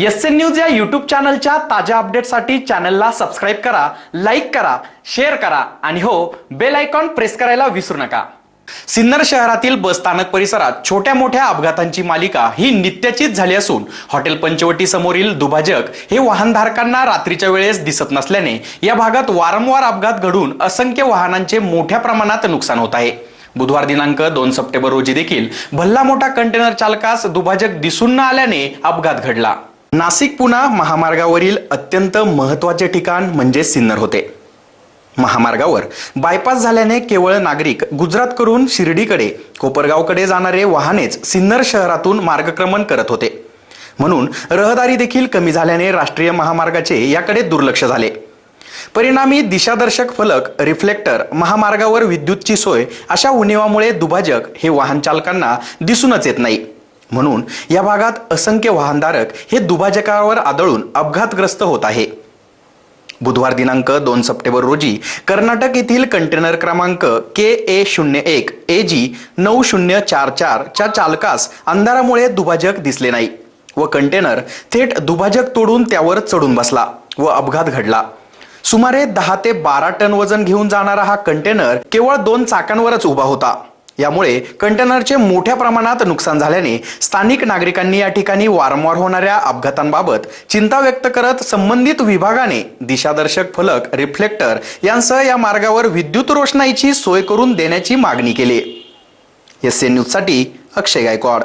S N news या YouTube चॅनलच्या ताज्या अपडेटसाठी चॅनलला सबस्क्राईब करा लाईक करा शेअर करा आणि हो बेल आयकॉन प्रेस करायला विसरू नका. सिन्नर शहरातील बसस्थानक परिसरात छोट्या मोठ्या अपघातांची मालिका ही नित्याचीच झाली असून हॉटेल पंचवटी समोरील दुभाजक हे वाहनधारकांना रात्रीच्या वेळेस दिसत नसल्याने या भागात वारंवार अपघात घडून असंख्य वाहनांचे मोठ्या प्रमाणात नुकसान होत आहे. बुधवार दिनांक दोन सप्टेंबर रोजी देखील भल्ला मोठा कंटेनर चालकास दुभाजक दिसून न आल्याने अपघात घडला. नाशिक पुणा महामार्गावरील अत्यंत महत्त्वाचे ठिकाण म्हणजे सिन्नर होते. महामार्गावर बायपास झाल्याने केवळ नागरिक गुजरात करून शिर्डीकडे कोपरगावकडे जाणारे वाहनेच सिन्नर शहरातून मार्गक्रमण करत होते. म्हणून रहदारी देखील कमी झाल्याने राष्ट्रीय महामार्गाचे याकडे दुर्लक्ष झाले. परिणामी दिशादर्शक फलक रिफ्लेक्टर महामार्गावर विद्युतची सोय अशा उणिवामुळे दुभाजक हे वाहन चालकांना दिसूनच येत नाही. म्हणून या भागात असंख्य वाहनधारक हे दुभाजकावर आदळून अपघातग्रस्त होत आहे. बुधवार दिनांक दोन सप्टेंबर रोजी कर्नाटक येथील कंटेनर क्रमांक के ए शून्य एक ए जी नऊ शून्य चार चार च्या चालकास अंधारामुळे दुभाजक दिसले नाही व कंटेनर थेट दुभाजक तोडून त्यावर चढून बसला व अपघात घडला. सुमारे दहा ते बारा टन वजन घेऊन जाणारा हा कंटेनर केवळ दोन चाकांवरच उभा होता. यामुळे कंटेनरचे मोठ्या प्रमाणात नुकसान झाल्याने स्थानिक नागरिकांनी या ठिकाणी वारंवार होणाऱ्या अपघातांबाबत चिंता व्यक्त करत संबंधित विभागाने दिशादर्शक फलक रिफ्लेक्टर यांसह या मार्गावर विद्युत रोषणाईची सोय करून देण्याची मागणी केली. एस एन न्यूजसाठी अक्षय गायकवाड.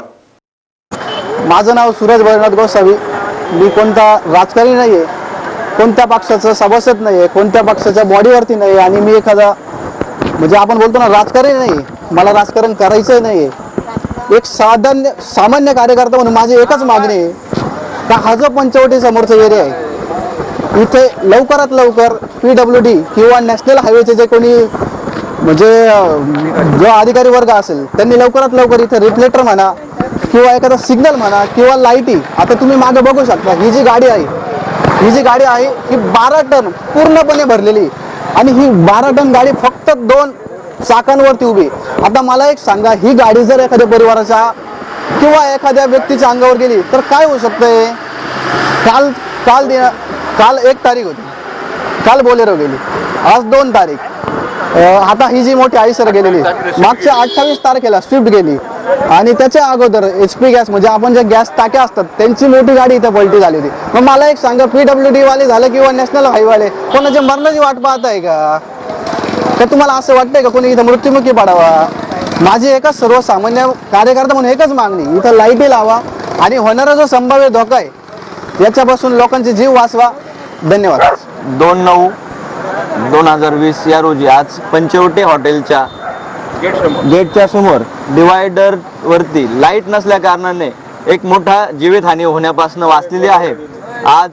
माझं नाव सूरज भैरनाथ गोसावी मी कोणता राजकारणी नाही आहे कोणत्या पक्षाचं सभासद नाही आहे कोणत्या पक्षाच्या बॉडीवरती नाही आहे आणि मी एखादा म्हणजे आपण बोलतो ना राजकारणी नाही आहे. मला राजकारण करायचं नाही आहे एक साधान्य सामान्य कार्यकर्ता म्हणून माझी एकच मागणी आहे का हा जो पंचवटी समोरचा एरिया आहे इथे लवकरात लवकर पी डब्ल्यू डी किंवा नॅशनल हायवेचे जे कोणी म्हणजे जो अधिकारी वर्ग असेल त्यांनी लवकरात लवकर इथे रिफ्लेक्टर म्हणा किंवा एखादा सिग्नल म्हणा किंवा लाईटी आता तुम्ही मागे बघू शकता ही जी गाडी आहे ही जी गाडी आहे ही बारा टन पूर्णपणे भरलेली आणि ही बारा टन गाडी फक्त दोन चाकांवरती उभी. आता मला एक सांगा ही गाडी जर एखाद्या परिवाराच्या किंवा एखाद्या व्यक्तीच्या अंगावर गेली तर काय होऊ शकतंय? काल काल दिना काल एक तारीख होती. काल बोलेरो गेली. आज दोन तारीख. आता ही जी मोठी आईसर गेलेली मागच्या अठ्ठावीस तारखेला स्विफ्ट गेली. आणि त्याच्या अगोदर एच पी गॅस म्हणजे आपण जे गॅस टाक्या असतात त्यांची मोठी गाडी इथं पलटी झाली होती. मग मला एक सांगा पी डब्ल्यू डी वाले झालं किंवा नॅशनल हायवाले कोणाच्या मरणाची वाट पाहत आहे का? तर तुम्हाला असं वाटतंय का कोणी इथं मृत्युमुखी पडावा? माझी एकच सर्वसामान्य कार्यकर्ता म्हणून एकच मागणी इथं लाईटी लावा आणि होणारा जो संभाव्य धोका आहे याच्यापासून लोकांचे जीव वाचवा. धन्यवाद. दोन नऊ दोन हजार वीस या रोजी आज पंचवटे हॉटेलच्या गेटच्या समोर डिवायडर वरती लाइट नसल्या कारणाने एक मोठा जीवितहानी होण्यापासून वाचलेली आहे. आज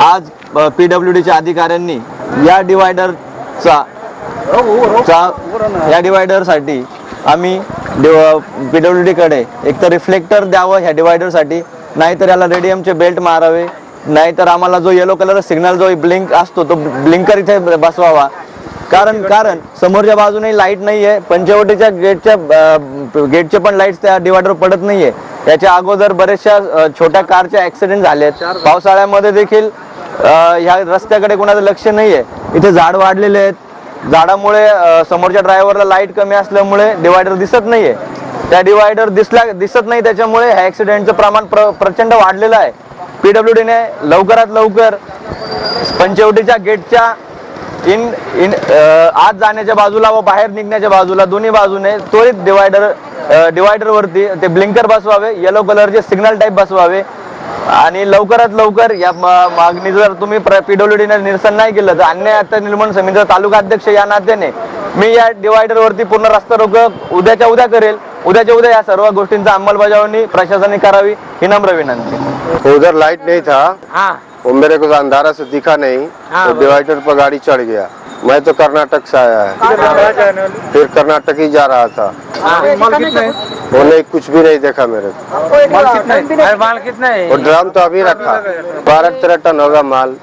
आज पी डब्ल्यू डीच्या अधिकाऱ्यांनी या डिवायडर चा या डिवायडरसाठी आम्ही पी डब्ल्यू डीकडे एक तर रिफ्लेक्टर द्यावं ह्या डिवायडरसाठी नाहीतर याला रेडियमचे बेल्ट मारावे. नाहीतर आम्हाला जो येलो कलर सिग्नल जो ब्लिंक असतो तो ब्लिंकर इथे बसवावा. कारण कारण समोरच्या बाजूने लाइट नाही आहे पंचवटीच्या गेटच्या गेटचे पण लाईट्स त्या डिवायडर पडत नाहीये. याच्या अगोदर बऱ्याचशा छोट्या कारचे ऍक्सिडेंट झालेत. पावसाळ्यामध्ये देखील ह्या रस्त्याकडे कोणाचं लक्ष नाहीये. इथे झाड वाढलेले आहेत. झाडामुळे समोरच्या ड्रायव्हरला लाइट कमी असल्यामुळे डिवायडर दिसत नाहीये. त्या डिवायडर दिसला दिसत नाही त्याच्यामुळे ह्या ऍक्सिडेंटचं प्रमाण प्र प्रचंड वाढलेलं आहे. पीडब्ल्यू डीने लवकरात लवकर पंचवटीच्या गेटच्या इन इन आत जाण्याच्या बाजूला व बाहेर निघण्याच्या बाजूला दोन्ही बाजूने त्वरित डिवायडर डिवायडर वरती ते ब्लिंकर बसवावे येलो कलरचे सिग्नल टाईप बसवावे आणि लवकरात लवकर या मागणी जर तुम्ही पीडब्ल्यू डीने निरसन नाही केलं तर अन्याय आता निर्माण समितीचा तालुका अध्यक्ष या नात्याने मी या डिवायडर वरती पूर्ण रस्ता रोक उद्याच्या उद्या करेल. उद्याच्या उद्या या सर्व गोष्टींचा अंमलबजावणी प्रशासनाने करावी ही नम्र विनंती. उधर लाइट नहीं था हा. वो मेरे को अंधारा से दिखा नहीं हाँ, तो डिवाइडर पर गाड़ी चढ़ गया। मैं तो कर्नाटक से आया है। फिर कर्नाटक ही जा रहा था। वो नहीं कुछ भी नहीं देखा मेरे को। माल कितना है? वो ड्रम तो अभी रखा। बारह तेरह टन होगा माल।